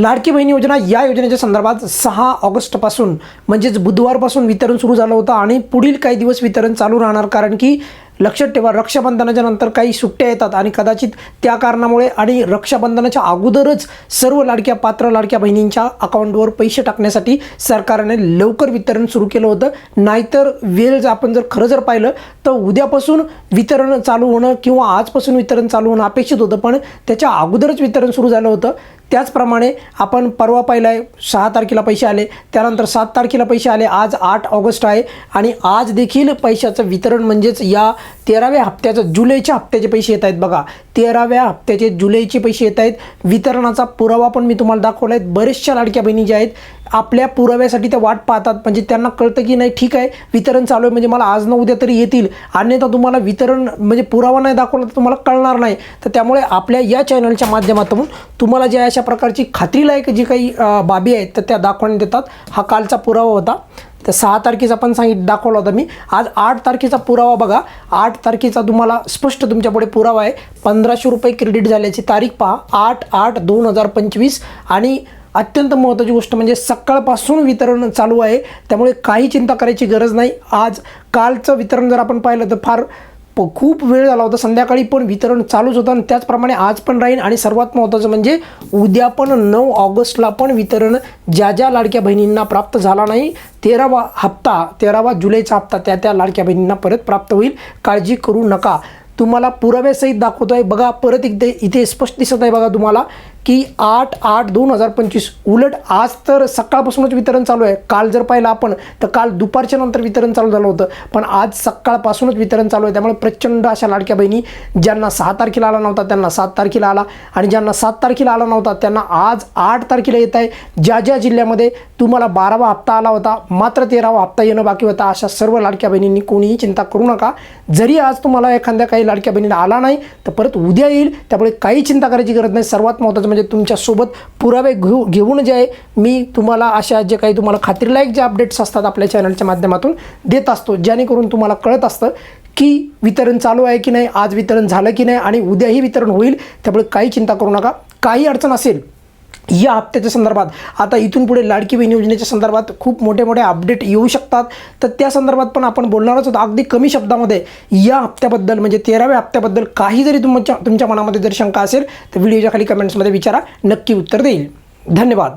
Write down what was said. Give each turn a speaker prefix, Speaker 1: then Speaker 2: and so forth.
Speaker 1: लाडकी बहीण योजना या योजनेच्या संदर्भात सहा ऑगस्टपासून म्हणजेच बुधवारपासून वितरण सुरू झालं होतं आणि पुढील काही दिवस वितरण चालू राहणार कारण की लक्षात ठेवा रक्षाबंधनाच्या नंतर काही सुट्ट्या येतात आणि कदाचित त्या कारणामुळे आणि रक्षाबंधनाच्या अगोदरच सर्व लाडक्या पात्र लाडक्या बहिणींच्या अकाउंटवर पैसे टाकण्यासाठी सरकारने लवकर वितरण सुरू केलं होतं. नाहीतर वेळ जर आपण जर खरं जर पाहिलं तर उद्यापासून वितरण चालू होणं किंवा आजपासून वितरण चालू होणं अपेक्षित होतं पण त्याच्या अगोदरच वितरण सुरू झालं होतं. त्याचप्रमाणे आपण परवा पाहिलं आहे सहा तारखेला पैसे आले त्यानंतर सात तारखेला पैसे आले आज आठ ऑगस्ट आहे आणि आज देखील पैशाचं वितरण म्हणजेच या तेराव्या हप्त्याचं जुलैच्या हप्त्याचे पैसे येत आहेत बघा. तेराव्या हप्त्याचे जुलैचे पैसे येत आहेत. वितरणाचा पुरावा पण मी तुम्हाला दाखवला आहे बरेचशा लाडक्या बहिणी ज्या आहेत आपल्या पुराव्यासाठी त्या वाट पाहतात. म्हणजे त्यांना कळतं की नाही ठीक आहे वितरण चालू आहे. म्हणजे मला आज न उद्या तरी येतील. अन्यथा तुम्हाला वितरण म्हणजे पुरावा नाही दाखवला तर तुम्हाला कळणार नाही. तर त्यामुळे आपल्या या चॅनलच्या माध्यमातून तुम्हाला ज्या अशा प्रकारची खात्रीलायक जी काही बाबी आहेत तर त्या दाखवण्यात येतात हा कालचा पुरावा होता. तर सहा तारखेचा पण सांगित दाखवला होता मी. आज आठ तारखेचा पुरावा बघा. आठ तारखेचा तुम्हाला स्पष्ट तुमच्यापुढे पुरावा आहे. पंधराशे रुपये क्रेडिट झाल्याची तारीख पहा. आठ आठ दोन हजार पंचवीस आणि अत्यंत महत्त्वाची गोष्ट म्हणजे सकाळपासून वितरण चालू आहे. त्यामुळे काही चिंता करायची गरज नाही. आज कालचं वितरण जर आपण पाहिलं तर फार प खूप वेळ झाला होता. संध्याकाळी पण वितरण चालूच होतं आणि त्याचप्रमाणे आज पण राहील. आणि सर्वात महत्त्वाचं म्हणजे उद्या पण नऊ ऑगस्टला पण वितरण ज्या ज्या लाडक्या बहिणींना प्राप्त झाला नाही तेरावा हप्ता तेरावा जुलैचा हप्ता त्या त्या लाडक्या बहिणींना परत प्राप्त होईल. काळजी करू नका. तुम्हाला पुराव्यासहित दाखवतो आहे बघा परत एकदा इथे स्पष्ट दिसत आहे बघा तुम्हाला. की आठ आठ दोन हजार पंचवीस. उलट आज तर सकाळपासूनच वितरण चालू आहे. काल जर पाहिलं आपण तर काल दुपारच्या नंतर वितरण चालू झालं होतं. पण आज सकाळपासूनच वितरण चालू आहे. त्यामुळे प्रचंड अशा लाडक्या बहिणी ज्यांना सहा तारखेला आला नव्हता त्यांना सात तारखेला आला. आणि ज्यांना सात तारखेला आला नव्हता त्यांना आज आठ तारखेला येत आहे. ज्या ज्या जिल्ह्यामध्ये तुम्हाला बारावा हप्ता आला होता मात्र तेरावा हप्ता येणं बाकी होता अशा सर्व लाडक्या बहिणींनी कोणीही चिंता करू नका. जरी आज तुम्हाला एखाद्या काही लाडक्या बहिणीला आला नाही तर परत उद्या येईल. त्यामुळे काही चिंता करायची गरज नाही. सर्वात महत्त्वाचं म्हणजे तुमच्यासोबत पुरावे घेऊ घेऊन जे आहे मी तुम्हाला अशा जे काही तुम्हाला खात्रीलायक जे अपडेट्स असतात आपल्या चॅनलच्या माध्यमातून देत असतो. जेणेकरून तुम्हाला कळत असतं की वितरण चालू आहे की नाही आज वितरण झालं की नाही आणि उद्याही वितरण होईल त्यामुळे काही चिंता करू नका. काही अडचण असेल या हप्त्याच्या संदर्भात. आता इथून पुढे लाडकी बहीण योजनेच्या संदर्भात खूप मोठे मोठे अपडेट येऊ शकतात. तर त्या संदर्भात पण आपण बोलणारच होतो अगदी कमी शब्दामध्ये या हप्त्याबद्दल म्हणजे तेराव्या हप्त्याबद्दल काही जरी तुमच्या तुमच्या मनामध्ये जर शंका असेल तर व्हिडिओच्या खाली कमेंट्समध्ये विचारा. नक्की उत्तर देईल. धन्यवाद.